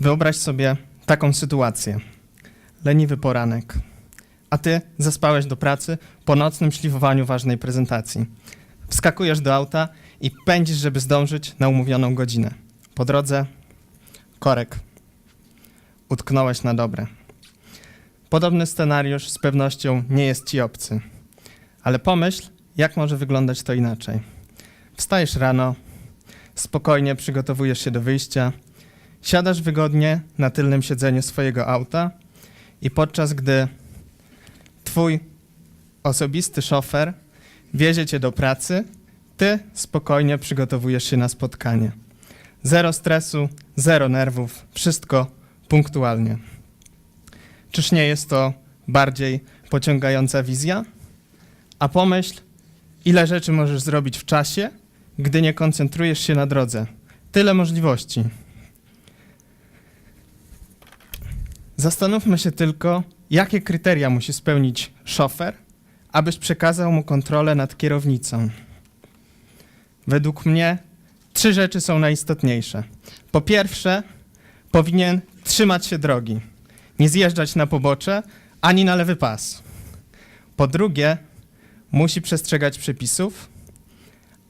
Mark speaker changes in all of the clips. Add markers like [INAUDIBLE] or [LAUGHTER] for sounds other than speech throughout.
Speaker 1: Wyobraź sobie taką sytuację. Leniwy poranek, a ty zaspałeś do pracy po nocnym szlifowaniu ważnej prezentacji. Wskakujesz do auta i pędzisz, żeby zdążyć na umówioną godzinę. Po drodze korek. Utknąłeś na dobre. Podobny scenariusz z pewnością nie jest ci obcy. Ale pomyśl, jak może wyglądać to inaczej. Wstajesz rano, spokojnie przygotowujesz się do wyjścia, siadasz wygodnie na tylnym siedzeniu swojego auta i podczas gdy twój osobisty szofer wiezie cię do pracy, ty spokojnie przygotowujesz się na spotkanie. Zero stresu, zero nerwów, wszystko punktualnie. Czyż nie jest to bardziej pociągająca wizja? A pomyśl, ile rzeczy możesz zrobić w czasie, gdy nie koncentrujesz się na drodze. Tyle możliwości. Zastanówmy się tylko, jakie kryteria musi spełnić szofer, abyś przekazał mu kontrolę nad kierownicą. Według mnie trzy rzeczy są najistotniejsze. Po pierwsze, powinien trzymać się drogi, nie zjeżdżać na pobocze ani na lewy pas. Po drugie, musi przestrzegać przepisów.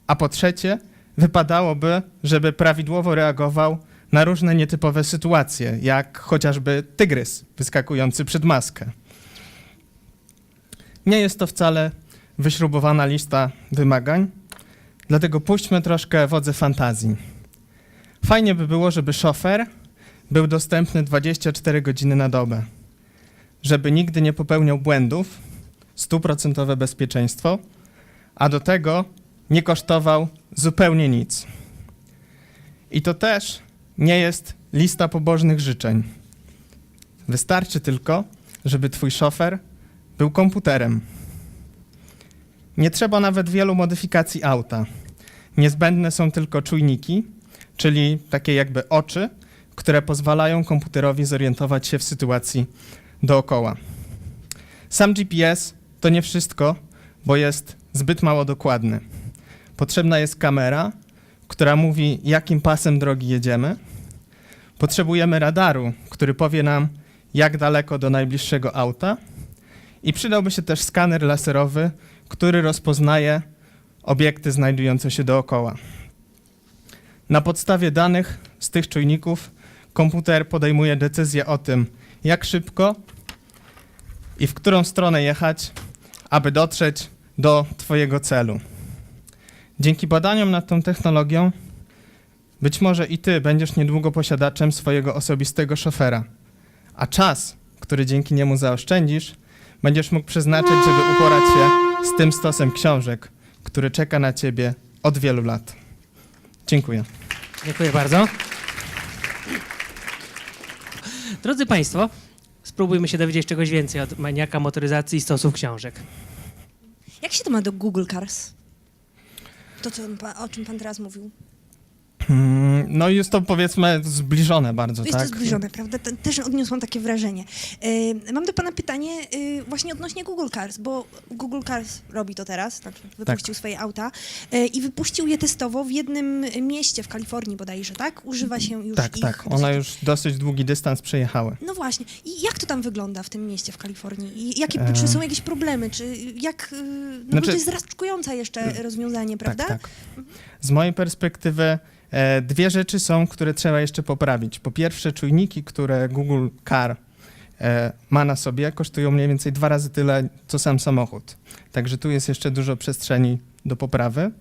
Speaker 1: A po trzecie, wypadałoby, żeby prawidłowo reagował na różne nietypowe sytuacje, jak chociażby tygrys wyskakujący przed maskę. Nie jest to wcale wyśrubowana lista wymagań, dlatego puśćmy troszkę wodze fantazji. Fajnie by było, żeby szofer był dostępny 24 godziny na dobę, żeby nigdy nie popełniał błędów, stuprocentowe bezpieczeństwo, a do tego nie kosztował zupełnie nic. I to też nie jest lista pobożnych życzeń. Wystarczy tylko, żeby twój szofer był komputerem. Nie trzeba nawet wielu modyfikacji auta. Niezbędne są tylko czujniki, czyli takie jakby oczy, które pozwalają komputerowi zorientować się w sytuacji dookoła. Sam GPS to nie wszystko, bo jest zbyt mało dokładny. Potrzebna jest kamera, która mówi, jakim pasem drogi jedziemy. Potrzebujemy radaru, który powie nam, jak daleko do najbliższego auta. I przydałby się też skaner laserowy, który rozpoznaje obiekty znajdujące się dookoła. Na podstawie danych z tych czujników komputer podejmuje decyzję o tym, jak szybko i w którą stronę jechać, aby dotrzeć do Twojego celu. Dzięki badaniom nad tą technologią, być może i Ty będziesz niedługo posiadaczem swojego osobistego szofera, a czas, który dzięki niemu zaoszczędzisz, będziesz mógł przeznaczyć, żeby uporać się z tym stosem książek, który czeka na Ciebie od wielu lat. Dziękuję.
Speaker 2: Dziękuję bardzo. Drodzy Państwo, spróbujmy się dowiedzieć czegoś więcej od maniaka motoryzacji i stosów książek.
Speaker 3: Jak się to ma do Google Cars? To, co, o czym pan teraz mówił.
Speaker 1: Mm, No i jest to powiedzmy zbliżone bardzo,
Speaker 3: Jest
Speaker 1: tak?
Speaker 3: to zbliżone, prawda? Te- Też odniosłam takie wrażenie. Yy, mam do pana pytanie yy, właśnie odnośnie Google Cars, bo Google Cars robi to teraz, znaczy wypuścił swoje auta yy, i wypuścił je testowo w jednym mieście w Kalifornii bodajże, tak? Używa się już
Speaker 1: Tak,
Speaker 3: ich.
Speaker 1: tak.
Speaker 3: dosyć-
Speaker 1: One już dosyć długi dystans przejechały.
Speaker 3: No właśnie. I jak to tam wygląda w tym mieście w Kalifornii? I jakie,
Speaker 1: E.
Speaker 3: czy są jakieś problemy? Czy jak... Yy, no
Speaker 1: Znaczy-
Speaker 3: to jest zaskakujące jeszcze rozwiązanie, prawda?
Speaker 1: Tak, tak. Z mojej perspektywy e, dwie rzeczy są, które trzeba jeszcze poprawić. Po pierwsze, czujniki, które Google Car e, ma na sobie, kosztują mniej więcej dwa razy tyle, co sam samochód. Także tu jest jeszcze dużo przestrzeni do poprawy.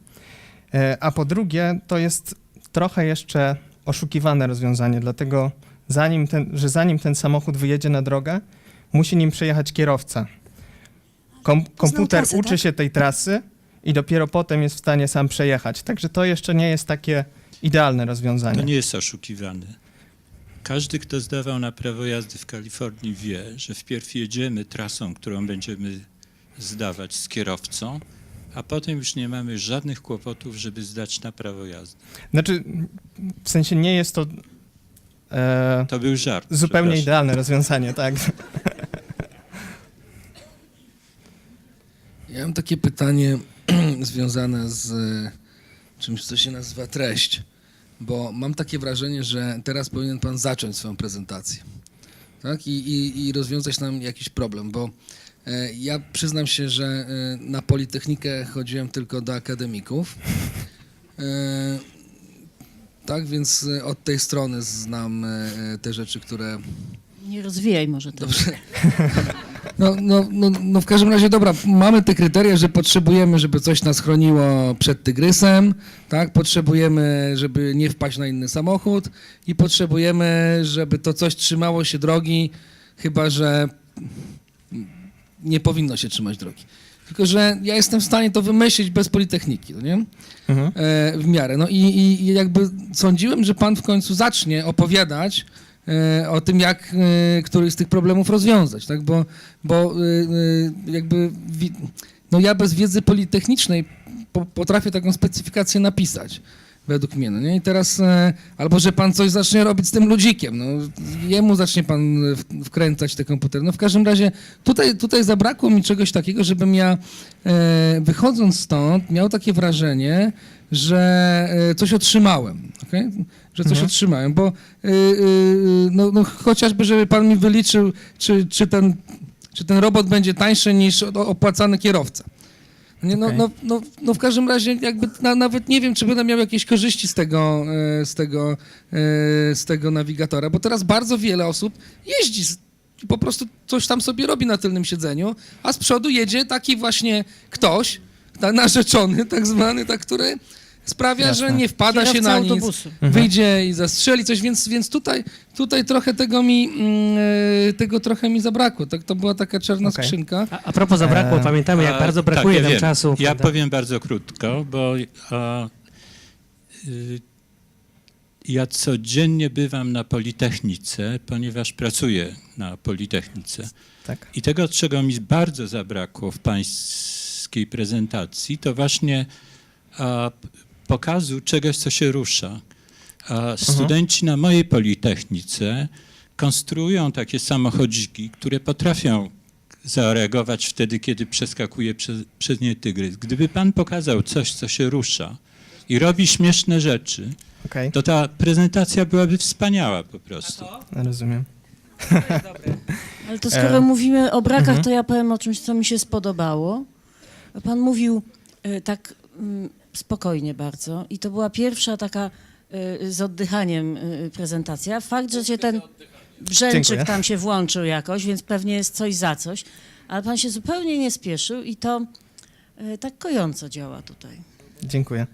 Speaker 1: E, a po drugie, to jest trochę jeszcze oszukiwane rozwiązanie, dlatego zanim ten, że zanim ten samochód wyjedzie na drogę, musi nim przejechać kierowca. Kom, komputer
Speaker 3: trasę,
Speaker 1: uczy
Speaker 3: tak?
Speaker 1: się tej trasy i dopiero potem jest w stanie sam przejechać. Także to jeszcze nie jest takie idealne rozwiązanie.
Speaker 4: To nie jest oszukiwane. Każdy, kto zdawał na prawo jazdy w Kalifornii, wie, że wpierw jedziemy trasą, którą będziemy zdawać z kierowcą, a potem już nie mamy żadnych kłopotów, żeby zdać na prawo jazdy.
Speaker 1: Znaczy, w sensie nie jest to e,
Speaker 4: To był żart.
Speaker 1: zupełnie idealne rozwiązanie, tak. [LAUGHS]
Speaker 5: Ja mam takie pytanie [CLEARS THROAT] związane z e, czymś, co się nazywa treść. Bo mam takie wrażenie, że teraz powinien pan zacząć swoją prezentację. Tak? I, i, i rozwiązać nam jakiś problem, bo e, ja przyznam się, że e, na Politechnikę chodziłem tylko do akademików. E, tak, więc e, od tej strony znam e, te rzeczy, które
Speaker 6: Nie rozwijaj może tego.
Speaker 5: Dobrze. [LAUGHS] No, no, no, no w każdym razie, dobra, mamy te kryteria, że potrzebujemy, żeby coś nas chroniło przed tygrysem, tak? Potrzebujemy, żeby nie wpaść na inny samochód i potrzebujemy, żeby to coś trzymało się drogi, chyba że nie powinno się trzymać drogi. Tylko, że ja jestem w stanie to wymyślić bez Politechniki, no nie?
Speaker 1: Mhm.
Speaker 5: e, w miarę. No i, i, jakby sądziłem, że pan w końcu zacznie opowiadać o tym, jak e, któryś z tych problemów rozwiązać, tak? Bo, bo e, e, jakby no ja bez wiedzy politechnicznej po, potrafię taką specyfikację napisać. Według mnie, no nie? I teraz, e, albo że pan coś zacznie robić z tym ludzikiem, no, jemu zacznie pan w, wkręcać te komputery. No w każdym razie tutaj, tutaj zabrakło mi czegoś takiego, żebym ja e, wychodząc stąd miał takie wrażenie, że e, coś otrzymałem, okej? że coś
Speaker 1: Mhm.
Speaker 5: otrzymałem, bo y, y, no, no, chociażby, żeby pan mi wyliczył, czy, czy, ten, czy ten robot będzie tańszy niż opłacany kierowca. Nie, no,
Speaker 1: Okej.
Speaker 5: no, no, no w każdym razie jakby na, nawet nie wiem, czy będę miał jakieś korzyści z tego, e, z, tego, e, z tego nawigatora, bo teraz bardzo wiele osób jeździ i po prostu coś tam sobie robi na tylnym siedzeniu, a z przodu jedzie taki właśnie ktoś, narzeczony tak zwany, tak, który sprawia,
Speaker 1: Jasne.
Speaker 5: że nie wpada się na nic,
Speaker 6: autobusu.
Speaker 1: Mhm.
Speaker 5: wyjdzie i zastrzeli coś, więc, więc tutaj, tutaj trochę tego mi, mm, e, tego trochę mi zabrakło. Tak, to była taka czarna
Speaker 1: Okej.
Speaker 5: skrzynka.
Speaker 2: A, a propos zabrakło,
Speaker 1: E,
Speaker 2: pamiętamy jak
Speaker 4: A,
Speaker 2: bardzo
Speaker 4: tak,
Speaker 2: brakuje
Speaker 4: ja
Speaker 2: nam
Speaker 4: wiem.
Speaker 2: czasu.
Speaker 4: Ja
Speaker 2: prawda?
Speaker 4: powiem bardzo krótko, bo a, y, ja codziennie bywam na Politechnice, ponieważ pracuję na Politechnice.
Speaker 1: Tak.
Speaker 4: I tego, czego mi bardzo zabrakło w pańskiej prezentacji, to właśnie a, p- pokazu czegoś, co się rusza. A studenci na mojej Politechnice konstruują takie samochodziki, które potrafią zareagować wtedy, kiedy przeskakuje przez, przez nie tygrys. Gdyby pan pokazał coś, co się rusza i robi śmieszne rzeczy,
Speaker 1: Okej,
Speaker 4: to ta prezentacja byłaby wspaniała po prostu.
Speaker 1: rozumiem. [LAUGHS]
Speaker 6: Ale to skoro
Speaker 1: E,
Speaker 6: mówimy o brakach,
Speaker 1: mhm.
Speaker 6: to ja powiem o czymś, co mi się spodobało. Pan mówił e, tak mm, spokojnie bardzo i to była pierwsza taka e, z oddychaniem e, prezentacja. Fakt, że się ten brzęczyk
Speaker 1: Dziękuję.
Speaker 6: tam się włączył jakoś, więc pewnie jest coś za coś, ale pan się zupełnie nie spieszył i to e, tak kojąco działa tutaj.
Speaker 1: Dziękuję.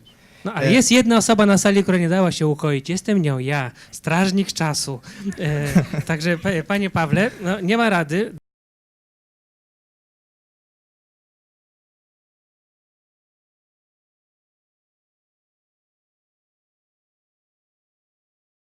Speaker 2: No, ale
Speaker 1: E-
Speaker 2: jest jedna osoba na sali, która nie dała się ukoić. Jestem nią ja, strażnik czasu. E, [LAUGHS] także, pa- panie Pawle, no, nie ma rady.